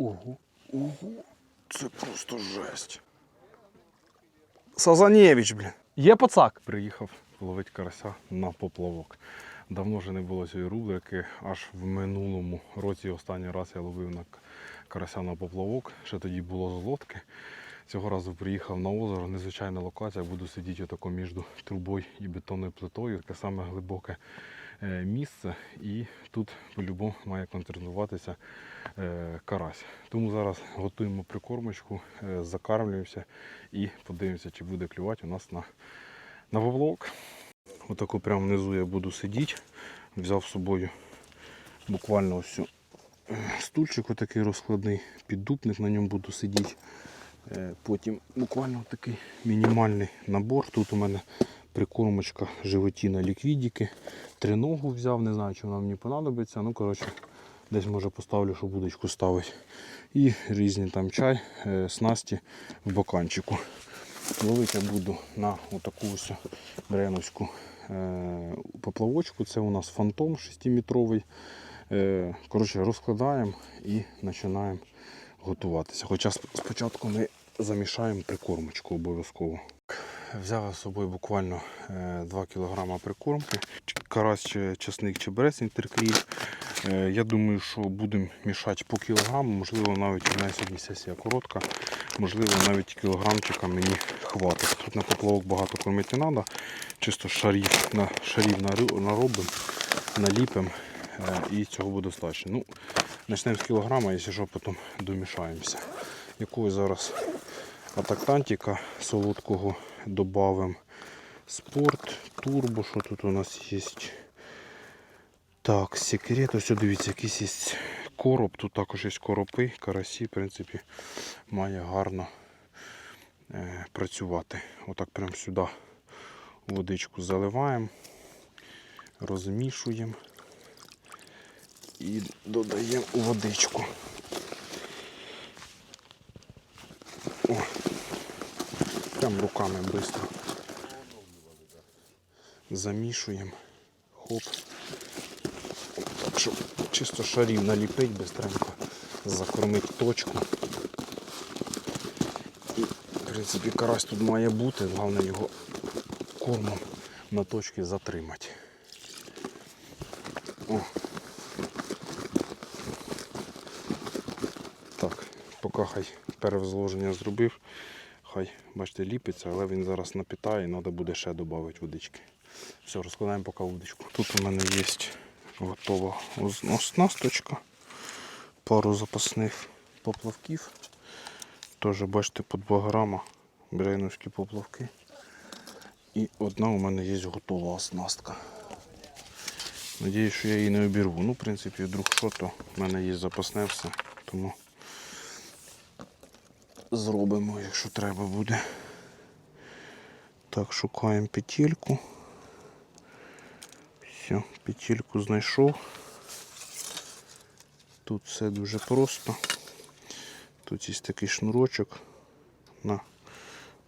Ого, ого, це просто жесть. Сазанєвич, блін. Є пацак. Приїхав ловити карася на поплавок. Давно вже не було цієї рубрики. Аж в минулому році останній раз я ловив на карася на поплавок. Ще тоді було з лодки. Цього разу приїхав на озеро, незвичайна локація. Буду сидіти отако між трубою і бетонною плитою. Таке саме глибоке місце. І тут по-любому має концентруватися е, карась. Тому зараз готуємо прикормочку, е, закармлюємося і подивимося, чи буде клювати у нас на, на поплавок. Отако прямо внизу я буду сидіти. Взяв з собою буквально ось е, стульчик отакий розкладний, піддупник на ньому буду сидіти. Е, Потім буквально такий мінімальний набор. Тут у мене прикормочка животіна ліквідіки. Триногу взяв, не знаю, чи вона мені понадобиться. Ну, коротше, десь може поставлю, щоб будочку ставити. І різні там чай, е, снасті в боканчику. Ловити я буду на отаку ось бреновську е, поплавочку. Це у нас фантом 6-метровий. Е, Коротше, розкладаємо і починаємо готуватися. Хоча спочатку ми замішаємо прикормочку обов'язково. Взяв з собою буквально е, 2 кг прикормки. Карась, часник чи берез інтеркріль. Е, Я думаю, що будемо мішати по кілограму. Можливо, навіть у мене сьогодні сесія коротка. Можливо, навіть кілограмчика мені хватить. Тут на поплавок багато кормити не треба. Чисто шарів, на, шарів наробимо, наліпимо е, і цього буде достатньо. Ну, Почнемо з кілограма, якщо що, потім домішаємося. Якою зараз атактантика солодкого додамо. Спорт, турбо, що тут у нас є. Так, секрет, ось дивіться, якийсь є короб, тут також є коропи, карасі, в принципі, має гарно е, працювати. Отак прямо сюди водичку заливаємо, розмішуємо і додаємо у водичку. Прям руками швидко. Замішуємо. Хоп. Так, щоб чисто шарів наліпить, бистренько закормить точку. І, в принципі, карась тут має бути, головне його кормом на точці затримати. О. Так, поки хай перевзложення зробив, хай, бачите, ліпиться, але він зараз напітає і треба буде ще додати водички. Все, розкладаємо поки водичку. Тут у мене є готова оснасточка, пару запасних поплавків. Теж бачите, по 2 грама брейновські поплавки. І одна у мене є готова оснастка. Надіюсь, що я її не обірву. Ну, в принципі, вдруг що, то в мене є запасне все, тому зробимо, якщо треба буде. Так, шукаємо петельку. Все, петельку знайшов. Тут все дуже просто. Тут є такий шнурочок на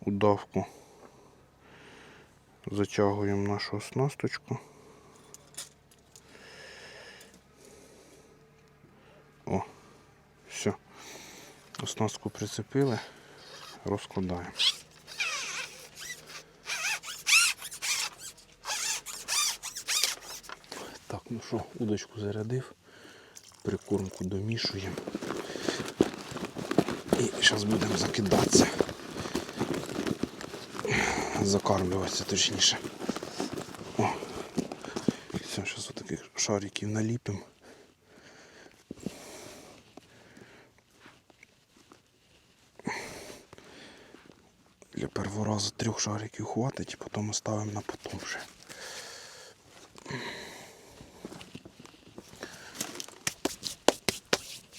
удавку. Затягуємо нашу оснасточку. Оснастку прицепили, розкладаємо. Так, ну що, удочку зарядив, прикормку домішуємо. І зараз будемо закидатися. Закармлюватися точніше. О. Все, зараз отаких шариків наліпимо. Для першого разу трьох шариків хватить, потім оставимо на потом вже.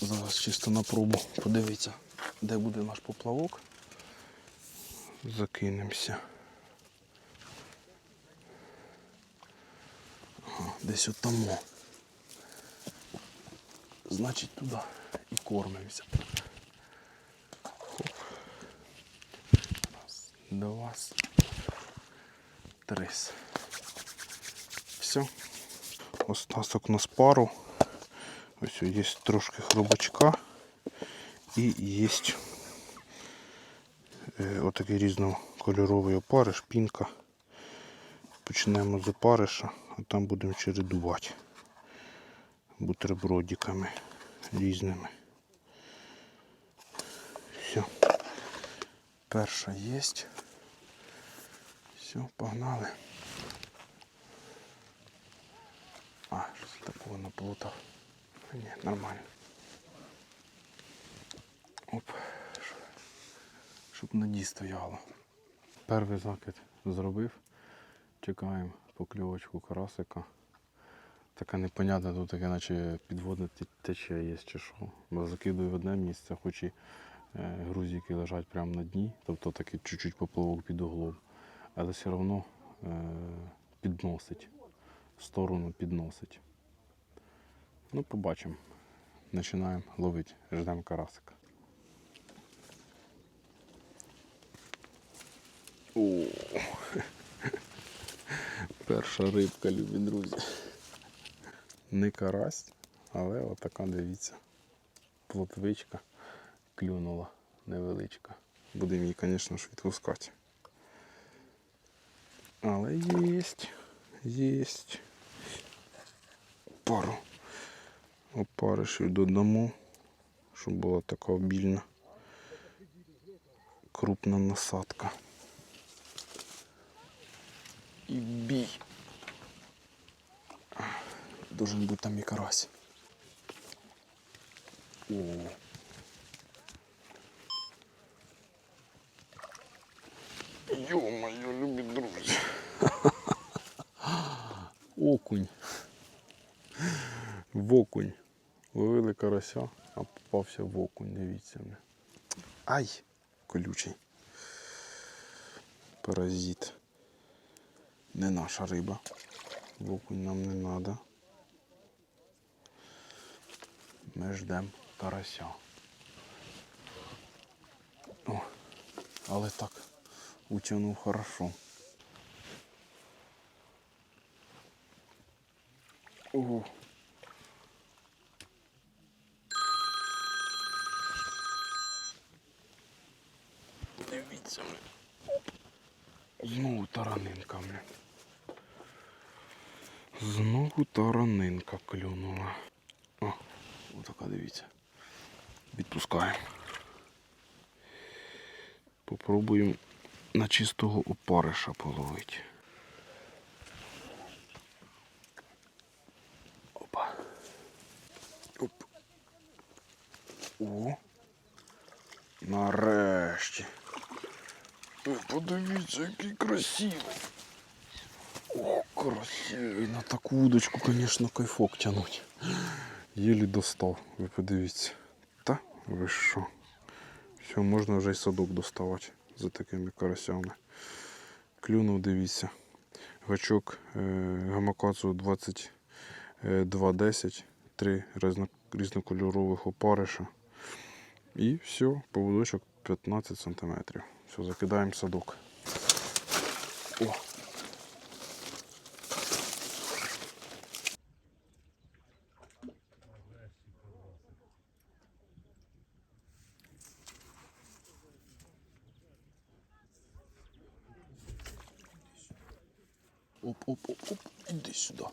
Зараз чисто на пробу подивіться, де буде наш поплавок. Закинемося. Десь отамо. Значить туди і кормимося. Раз, два, три. Все. Остаток на пару. Ось є трошки хробачка. І є е, отакий різнокольоровий опариш, пінка. Почнемо з опариша, а там будемо чередувати бутербродиками різними. Все. Перша є. Все, погнали. А, щось такого наплутав. Ні, нормально. Оп. Щоб- на дні стояло. Перший закид зробив. Чекаємо покльовочку карасика. Таке непонятне, тут таке наче підводне те- тече є чи що. Бо закидую в одне місце, хоч і е, грузики лежать прямо на дні, тобто такий чуть-чуть поплавок під углом, але все одно е, підносить. Сторону підносить. Ну, побачимо. Починаємо ловити, ждемо карасика. О, перша рибка, любі друзі. Не карась, але отака, дивіться, плотвичка клюнула невеличка. Будемо її, звісно ж, відпускати. Але єсть, єсть. Пару опаришів додамо, щоб була така обільна крупна насадка. І бій. Должен бути там і карась. О. Окунь. В окунь. Ловили карася, а попався в окунь, дивіться. бля. Ай! Колючий. Паразит. Не наша риба. В окунь нам не треба. Ми ждемо карася. О, але так утягнув хорошо. Ого. Дивіться. бля. Знову таранинка, бля. Знову таранинка клюнула. О, отака дивіться. Відпускаємо. Попробуємо на чистого опариша половити. О. Нарешті. Ви подивіться, який красивий. О, красивий. На таку удочку, звісно, кайфок тянуть. Єлі достав, ви подивіться. Та ви що? Все, можна вже й садок доставати за такими карасями. Клюнув, дивіться. Гачок е, гамакацу 2210, три різнокольорових опариша. І все, поводочок 15 см. Все, закидаємо садок. О! Оп-оп-оп-оп, іди сюди.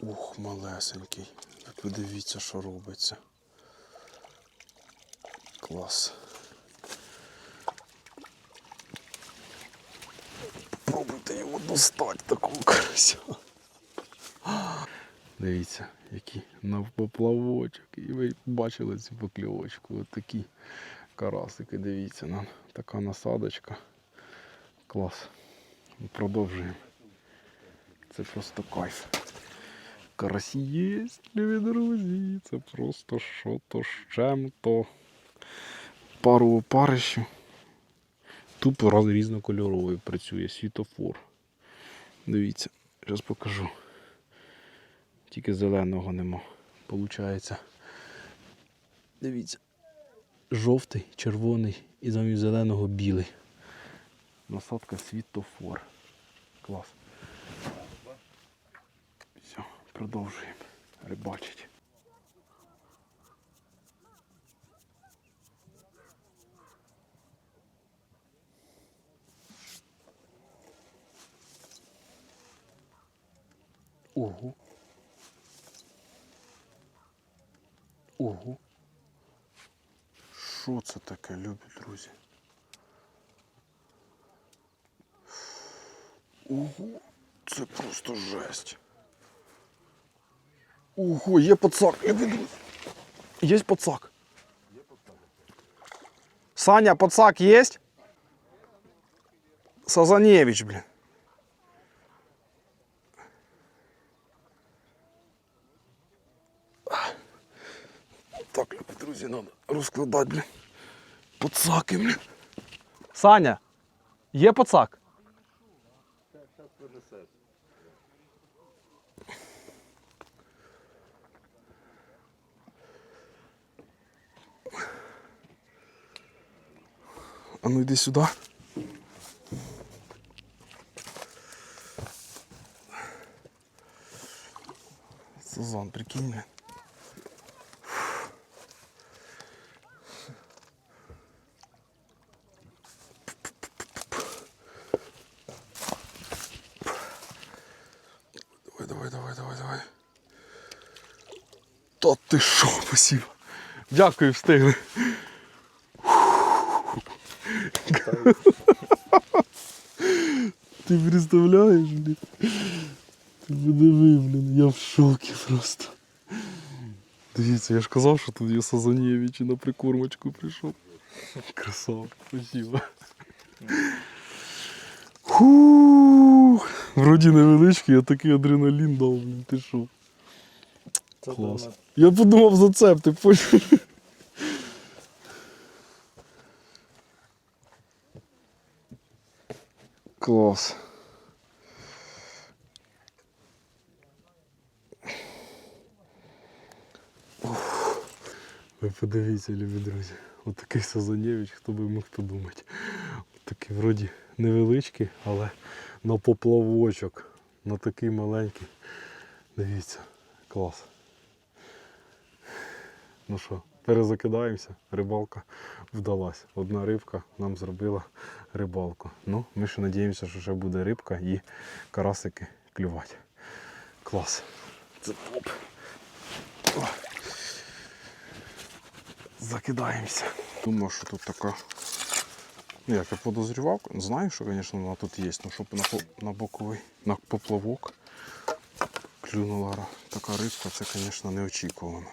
Ух, малесенький. Ви подивіться, що робиться. Клас. Попробуйте його достати такого карася. Дивіться, який навпоплавочок. І ви бачили цю покльовочку. Ось такі карасики, дивіться, нам така насадочка. Клас. Продовжуємо. Це просто кайф. Карасі є, любі друзі. Це просто що-то з чим-то. Пару опарищів. Тупо різнокольоровий працює світофор. Дивіться, зараз покажу. Тільки зеленого нема. Получається. Дивіться. Жовтий, червоний і замість зеленого білий. Насадка світофор. Клас. Все, продовжуємо рибачити. Угу. Угу. что це таке, любит, друзья. Угу, це просто жесть. Угу, есть пацак. есть пацак. Саня, пацак есть? Сазаневич, блин. Треба розкладати, блін. Пацаки, блін. Саня, є пацак? А ну йди сюди. Ти що, спасибо. Дякую, встигли. Ти представляєш, блін? Ти подиви, блін, я в шокі просто. Дивіться, я ж казав, що тут є Сазанєвич і на прикормочку прийшов. Красава, спасибо. Фух. Вроді невеличкий, я такий адреналін дав, блін, ти що? Це Клас. Я подумав зацеп, ти поняв? Клас. Ви подивіться, любі друзі. Отакий Сазанєвич, хто би міг подумати. Такий вроді невеличкий, але на поплавочок. На такий маленький. Дивіться, клас. Ну що, перезакидаємося, рибалка вдалась. Одна рибка нам зробила рибалку. Ну, ми ще надіємося, що ще буде рибка і карасики клювати. Клас. Це топ. Закидаємося. Думаю, що тут така. Ну, як я подозрівав, знаю, що, звісно, вона тут є, ну щоб на, на боковий, на поплавок клюнула така рибка, це, звісно, неочікувано.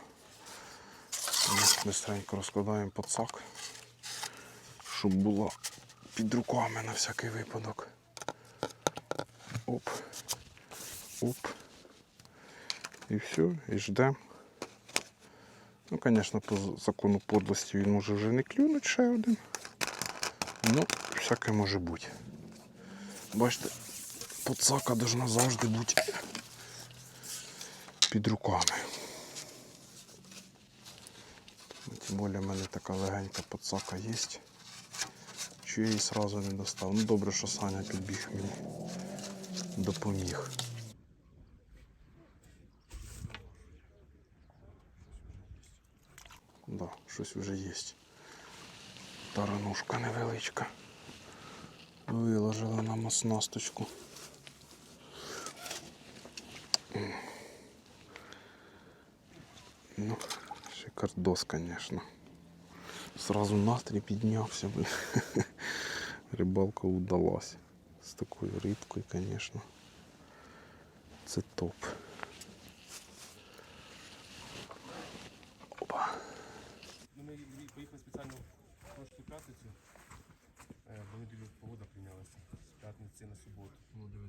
Бистренько розкладаємо пацак, щоб була під руками на всякий випадок. Оп. Оп. І все, і ждемо. Ну, звісно, по закону подлості він може вже не клюнути ще один. Ну, всяке може бути. Бачите, пацака должна завжди бути під руками. Тим більше в мене така легенька пацака є. Що я її одразу не достав. Ну добре, що Саня підбіг мені. Допоміг. Да, щось вже є. Таранушка невеличка. Виложила нам оснасточку. Ну, шикардос, конечно. Сразу настрій піднявся. блін. Рибалка удалась. З такою рибкою, конечно. Це топ. Опа. Ну, ми її- поїхали спеціально в прошлу п'ятницю. Е, В неділю погода прийнялася з п'ятниці на суботу. Ну, диви.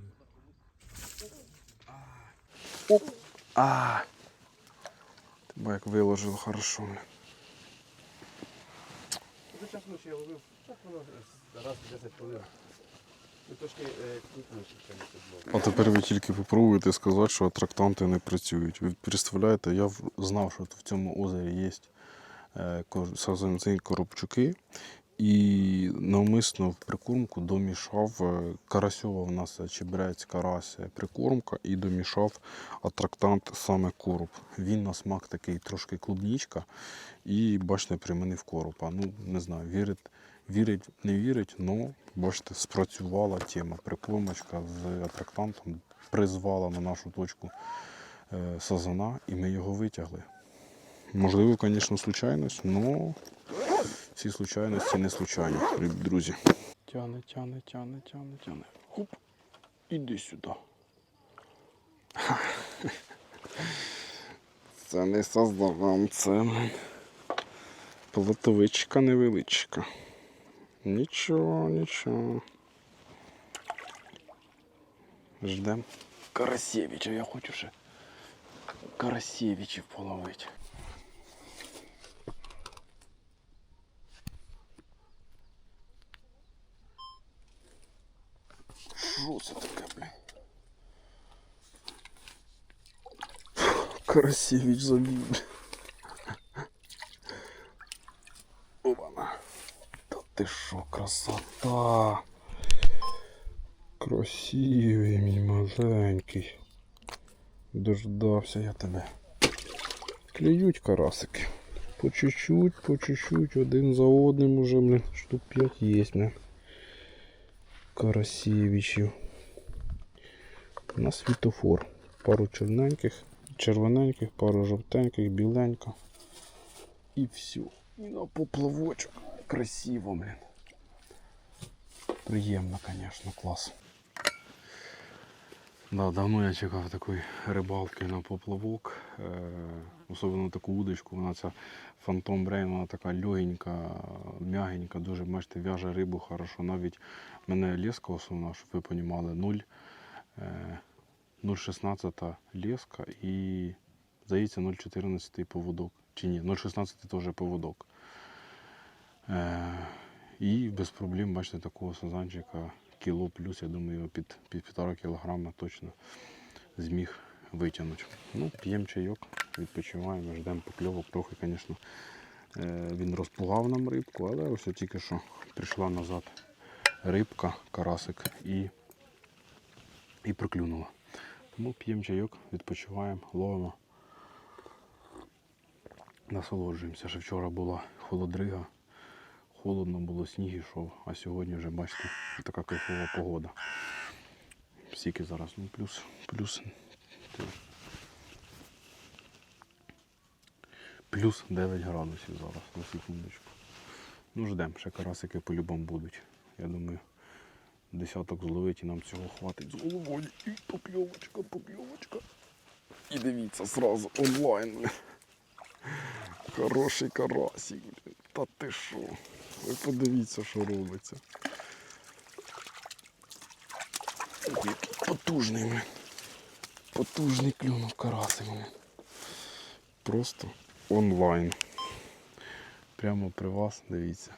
А. Виложив хорошо. бля. За час ночі я ловив, так воно е, раз в 10 хвилин. Ну, було. А тепер ви тільки попробуєте сказати, що атрактанти не працюють. Ви представляєте, я знав, що в цьому озері є е, коробчуки. І навмисно в прикормку домішав е, карасьова в нас е, чебрець, карась, е, прикормка і домішав атрактант саме короб. Він на смак такий трошки клубнічка. І бачите, приманив коропа. Ну, не знаю, вірить, вірить, не вірить, але бачите, спрацювала тема. Прикормочка з атрактантом призвала на нашу точку сазана, і ми його витягли. Можливо, звісно, случайність, але ці случайності не случайні, друзі. Тяне, тяне, тяне, тяне, тяне. Хуп. Іди сюди. Це не создавам, це плотовичка невеличка. Нічого, нічого. Ждем. Карасєвича, я хочу ще Карасєвичів половити. Що це таке, блін? Карасєвич забив. Опана. Та ти що, красота. Красивий мій маленький. Дождався я тебе. Клюють карасики. По чуть-чуть, по чуть-чуть, один за одним уже, блин, штук 5 є, блин. Карасєвичів. На світофор. Пару чорненьких, червоненьких, пару жовтеньких, біленька. І все. І на поплавочок. Красиво, блін. Приємно, звісно, клас. Да, давно я чекав такої рибалки на поплавок. Е, особливо таку удочку. Вона ця Phantom Brain, вона така легенька, м'ягенька, дуже бачите, в'яже рибу хорошо. Навіть мене леска основна, щоб ви розуміли, 0, е, 0,16 леска і, здається, 0,14 поводок. Чи ні, 0,16 теж поводок. Е, і без проблем, бачите, такого сазанчика кіло плюс, я думаю, під, під півтора кілограма точно зміг витягнути. Ну, п'ємо чайок, відпочиваємо, ждемо покльовок. Трохи, звісно, е, він розпугав нам рибку, але ось тільки що прийшла назад рибка, карасик і, і проклюнула. Тому п'ємо чайок, відпочиваємо, ловимо. Насолоджуємося. Ще вчора була холодрига холодно було, сніг йшов, а сьогодні вже, бачите, така кайфова погода. Скільки зараз, ну плюс, плюс. Плюс 9 градусів зараз, на секундочку. Ну, ждемо, ще карасики по-любому будуть. Я думаю, десяток зловить і нам цього хватить з головою. І покльовочка, покльовочка. І дивіться, зразу онлайн. Хороший карасик. Та ти що? Ви подивіться, що робиться. Ох, який потужний, блін. Потужний клюнув карасик, блін. Просто онлайн. Прямо при вас, дивіться.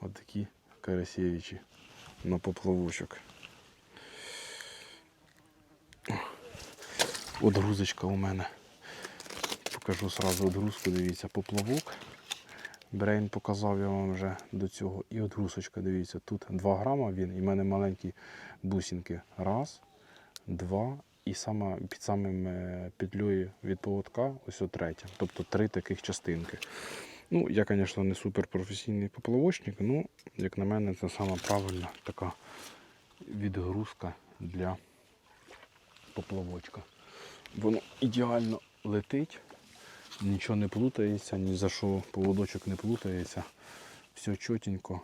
Отакі карасєвичі на поплавочок. От грузочка у мене. Покажу сразу одгрузку, дивіться, поплавок. Брейн показав я вам вже до цього. І от гусочка, дивіться, тут 2 грама він, і в мене маленькі бусинки. Раз, два, і сама, під самим е, петлею від поводка ось о третя. Тобто три таких частинки. Ну, я, звісно, не суперпрофесійний поплавочник, але, як на мене, це сама правильна така відгрузка для поплавочка. Воно ідеально летить. Нічого не плутається, ні за що поводочок не плутається. Все чотенько.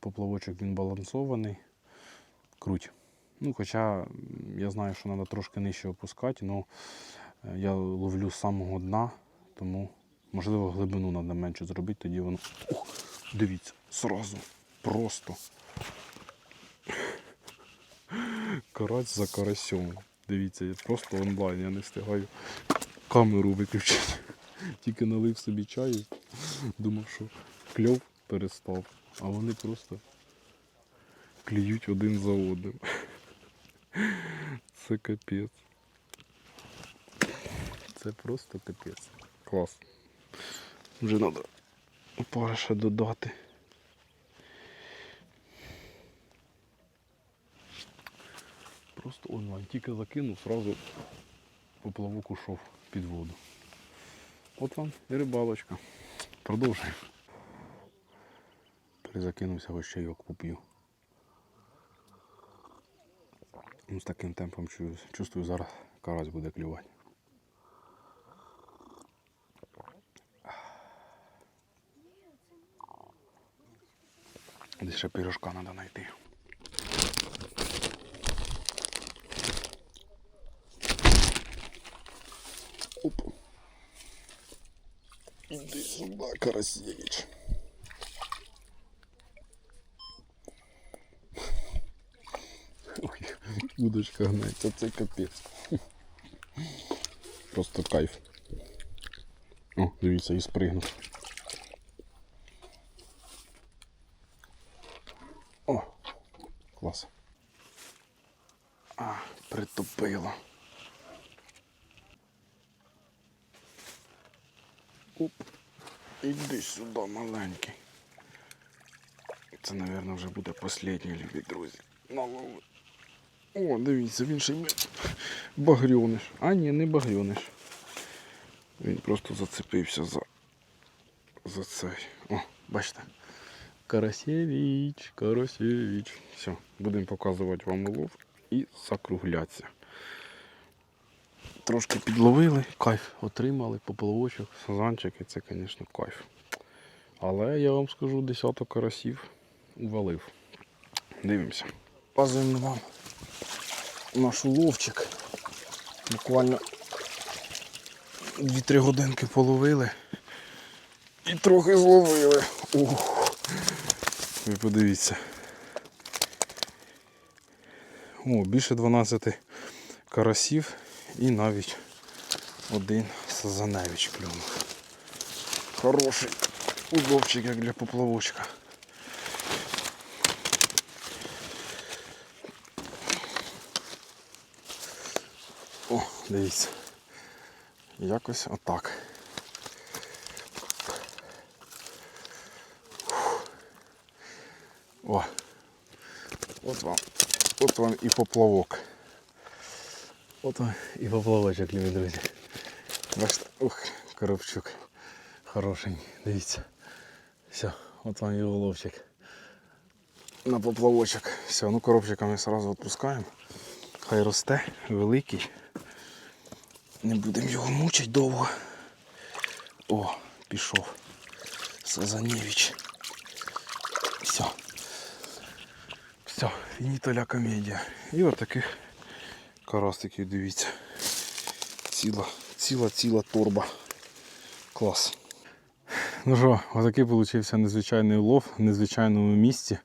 Поплавочок він балансований. Круть. Ну, хоча я знаю, що треба трошки нижче опускати, але я ловлю з самого дна, тому можливо глибину треба менше зробити, тоді воно. Ух, дивіться, сразу. Просто. Карась за карасем. Дивіться, я просто онлайн, я не встигаю камеру виключити. Тільки налив собі чаю, думав, що кльов перестав, а вони просто клюють один за одним. Це капець. Це просто капець. Клас. Вже треба опариша додати. Просто онлайн. Тільки закинув, сразу поплавок ушов під воду. От вам і рибалочка. Продовжуємо. Перезакинувся гощайок поп'ю. Ну, З таким темпом чувствую, зараз карась буде клювати. Десь ще пирожка треба знайти. Оп. Іди сюди, Карасєвич. Ой, удочка гнеться, це капець. Просто кайф. О, дивіться, і спригнув. Маленький. Це, мабуть, вже буде останній, любі друзі. Налови. О, дивіться, він ще й багрюниш. А ні, не багрюниш. Він просто зацепився за, за цей. О, бачите. Карасєвич, Карасєвич. Все, будемо показувати вам улов і закруглятися. Трошки підловили, кайф отримали, поплавочок, сазанчики, це, звісно, кайф. Але я вам скажу, десяток карасів увалив. Дивимося. Показуємо вам наш уловчик. Буквально 2-3 годинки половили і трохи зловили. Ух. Ви подивіться. О, більше 12 карасів і навіть один сазаневич клюнув. Хороший удобчик, як для поплавочка. О, дивіться. Якось отак. О, от вам, от вам і поплавок. От вам і поплавочок, любі друзі. Бачите, ух, коробчук. Хороший, дивіться. Все, от вам і уловчик. На поплавочок. Все, ну коробчика ми одразу відпускаємо. Хай росте, великий. Не будемо його мучити довго. О, пішов. Сазанєвич. Все. Все, фініто ля комедія. І от таких карастиків, дивіться. Ціла, ціла, ціла торба. Клас. Ну що, отакий получився незвичайний улов в незвичайному місці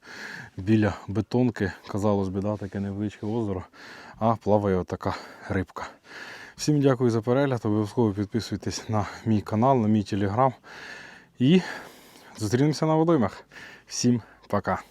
біля бетонки. Казалось би, да, таке невеличке озеро, а плаває отака рибка. Всім дякую за перегляд. Обов'язково підписуйтесь на мій канал, на мій телеграм. І зустрінемося на водоймах. Всім пока!